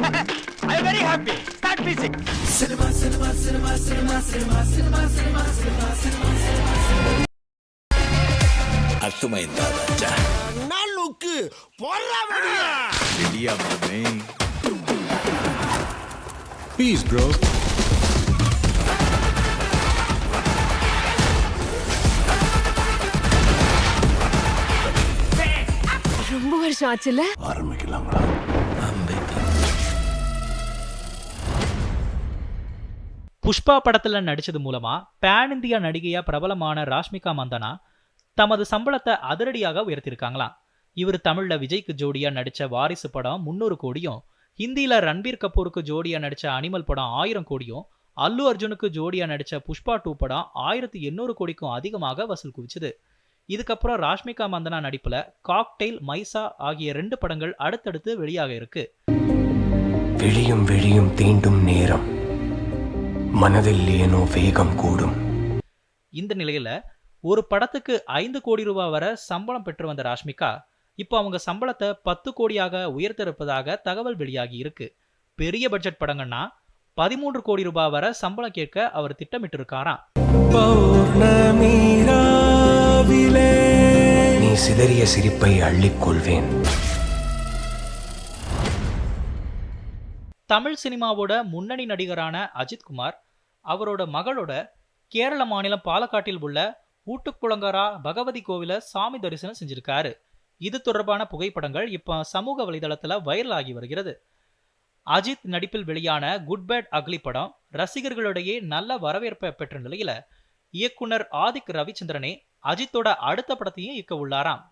ஐ very happy start பீசிங் cinema cinema cinema cinema cinema cinema cinema cinema cinema அத்துமை தாதா நாளுக்கு போறவடியா ரெடியா மாமே. பீஸ் ப்ரோ ரொம்ப வருஷம் ஆச்சுல ஆரம்பிக்கலாங்களா புஷ்பா படத்தில் நடித்தது மூலமாக பேன் இந்தியா நடிகையாக பிரபலமான ராஷ்மிகா மந்தனா தமது சம்பளத்தை அதிரடியாக உயர்த்தியிருக்காங்களாம். இவர் தமிழில் விஜய்க்கு ஜோடியாக நடித்த வாரிசு படம் முன்னூறு கோடியும் ஹிந்தியில் ரன்பீர் கபூருக்கு ஜோடியாக நடித்த அனிமல் படம் ஆயிரம் கோடியும் அல்லு அர்ஜுனுக்கு ஜோடியாக நடித்த புஷ்பா டூ படம் ஆயிரத்தி எண்ணூறு கோடிக்கும் அதிகமாக வசூல் குவிச்சுது. இதுக்கப்புறம் ராஷ்மிகா மந்தனா நடிப்பில் காக்டெயில் மைசா ஆகிய ரெண்டு படங்கள் அடுத்தடுத்து வெளியாக இருக்கு. விழியும் விழியும் தீண்டும் நேரம். மனதில் ஏனோ வேகம் கூடும். இந்த நிலையில ஒரு படத்துக்கு ஐந்து கோடி ரூபாய் வரை சம்பளம் பெற்று வந்த ராஷ்மிகா இப்போ அவங்க சம்பளத்தை பத்து கோடியாக உயர்த்திருப்பதாக தகவல் வெளியாகி இருக்கு. பெரிய பட்ஜெட் படங்கள்னா பதிமூன்று கோடி ரூபாய் வரை சம்பளம் கேட்க அவர் திட்டமிட்டு இருக்காராம் நீ சிதறிய சிரிப்பை அள்ளிக் தமிழ் சினிமாவோட முன்னணி நடிகரான அஜித்குமார் அவரோட மகளோட கேரள மாநிலம் பாலக்காட்டில் உள்ள ஊட்டுக்குளங்கரா பகவதி கோவில சாமி தரிசனம் செஞ்சிருக்காரு. இது தொடர்பான புகைப்படங்கள் இப்போ சமூக வலைதளத்துல வைரல் ஆகி வருகிறது. அஜித் நடிப்பில் வெளியான குட் பேட் அக்லி படம் ரசிகர்களிடையே நல்ல வரவேற்பை பெற்ற நிலையில இயக்குனர் ஆதிக் ரவிச்சந்திரனே அஜித்தோட அடுத்த படத்தையும் இயக்க உள்ளாராம்.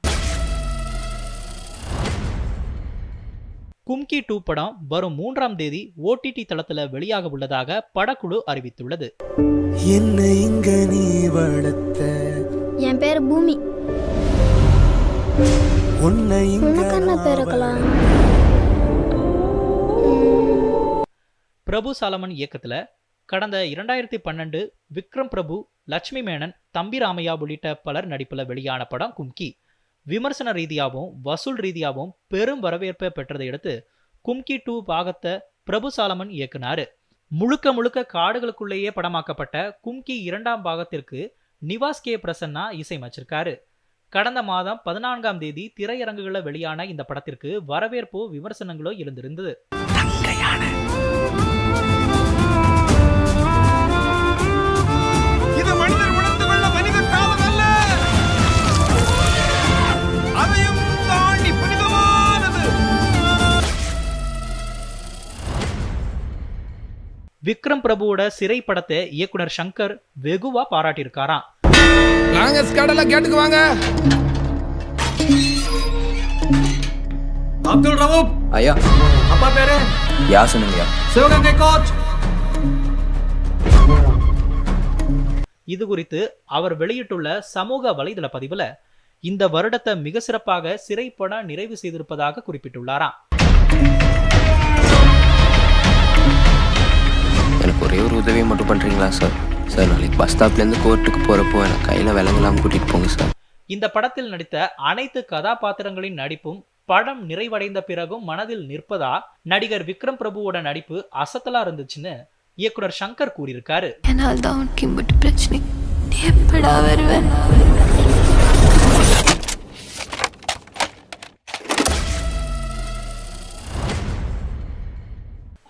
கும்கி டூ படம் வரும் மூன்றாம் தேதி ஓடிடி தளத்துல வெளியாக உள்ளதாக படக்குழு அறிவித்துள்ளது. என்ன இங்க நீ வளர்த்த? என் பேர் பூமி. உன்னை இங்க உனக்கு என்ன பேர் இருக்கலாம் பிரபு சாலமன் இயக்கத்துல கடந்த இரண்டாயிரத்தி பன்னெண்டு விக்ரம் பிரபு லட்சுமி மேனன் தம்பி ராமையா உள்ளிட்ட பலர் நடிப்புல வெளியான படம் கும்கி. விமர்சன ரீதியாகவும் வசூல் ரீதியாகவும் பெரும் வரவேற்பை பெற்றதை அடுத்து கும்கி டூ பாகத்தை பிரபு சாலமன் இயக்குனாரு. முழுக்க முழுக்க காடுகளுக்குள்ளேயே படமாக்கப்பட்ட கும்கி இரண்டாம் பாகத்திற்கு நிவாஸ் கே. பிரசன்னா இசையமைச்சிருக்காரு. கடந்த மாதம் பதினான்காம் தேதி திரையரங்குகளில் வெளியான இந்த படத்திற்கு வரவேற்போ விமர்சனங்களோ எழுந்திருந்தது. விக்ரம் பிரபுவோட சிறை படத்தை இயக்குனர் சங்கர் வெகுவா பாராட்டியிருக்காராம். நாங்க ஸ்கடல கேட்டுக்கு வாங்க அப்துல் ரவூப். ஐயா. அப்பா பேரு? யாசனுங்கய்யா சிவகங்கை கோச் இது குறித்து அவர் வெளியிட்டுள்ள சமூக வலைதள பதிவுல இந்த வருடத்தை மிக சிறப்பாக சிறைப்படம் நிறைவு செய்திருப்பதாக குறிப்பிட்டுள்ளாராம். மட்டும் பண்றீங்களா சார் சார் நாளைக்கு பஸ் ஸ்டாப்லேருந்து கோர்ட்டுக்கு போறப்போ எனக்கு கையில விலங்கெல்லாம் கூட்டிட்டு போங்க சார் இந்த படத்தில் நடித்த அனைத்து கதாபாத்திரங்களின் நடிப்பும் படம் நிறைவடைந்த பிறகும் மனதில் நிற்பதா? நடிகர் விக்ரம் பிரபுவோட நடிப்பு அசத்தலா இருந்துச்சுன்னு இயக்குனர் சங்கர் கூறியிருக்காரு. என்னால் தான் உனக்கு இம்பட்டு பிரச்சனை. எப்படா வருவேன்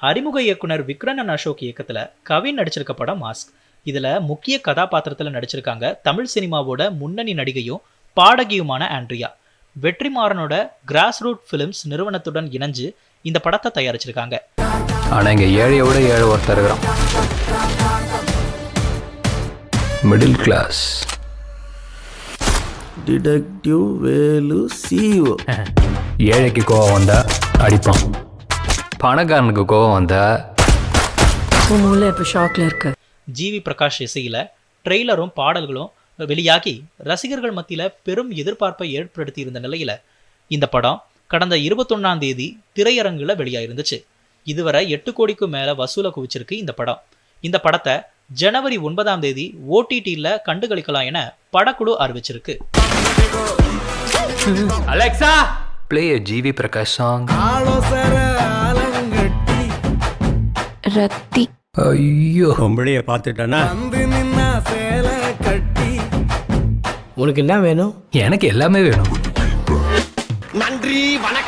அறிமுக இயக்குனர் விக்ரமன் அசோக் இயக்கத்துல கவின் நடிச்சிருக்க படம் மாஸ்க். இதுல முக்கிய கதாபாத்திரத்துல நடிச்சிருக்காங்க தமிழ் சினிமாவோட முன்னணி நடிகையும் பாடகியுமான ஆண்ட்ரியா. வெற்றிமாறனோட கிராஸ் ரூட் ஃபிலிம்ஸ் நிறுவனத்துடன் இணைஞ்சு இந்த படத்தை தயாரிச்சிருக்காங்க. ஆனா இங்க ஏழையோட ஏழை ஒருத்தர் இருக்கிறான். Middle class detective Velu CO ஏழைக்கு கோவம் வந்தா அடிப்பான். பணக்காரனுக்கு கோவம் வந்தா? மூளை இப்போ ஷாக்ல இருக்கு. ஜிவி பிரகாஷ் இசையில ட்ரெய்லரும் பாடல்களும் வெளியாகி ரசிகர்கள் மத்தியில பெரும் எதிர்பார்ப்பை ஏற்படுத்தி இருந்த நிலையில இந்த படம் கடந்த இருபத்தொன்னாம் தேதி திரையரங்குல வெளியாயிருந்துச்சு. இதுவரை எட்டு கோடிக்கும் மேல வசூலை குவிச்சிருக்கு இந்த படம். இந்த படத்தை ஜனவரி ஒன்பதாம் தேதி ஓடிடியில் கண்டுகளிக்கலாம் என படக்குழு அறிவிச்சிருக்கு. Alexa play GV Prakash song Rathi. ஐயோ. பொம்பளைய பார்த்துட்டேன்னா வந்து நின்னா சேலை கட்டி. உனக்கு என்ன வேணும்? எனக்கு எல்லாமே வேணும். நன்றி வணக்கம்.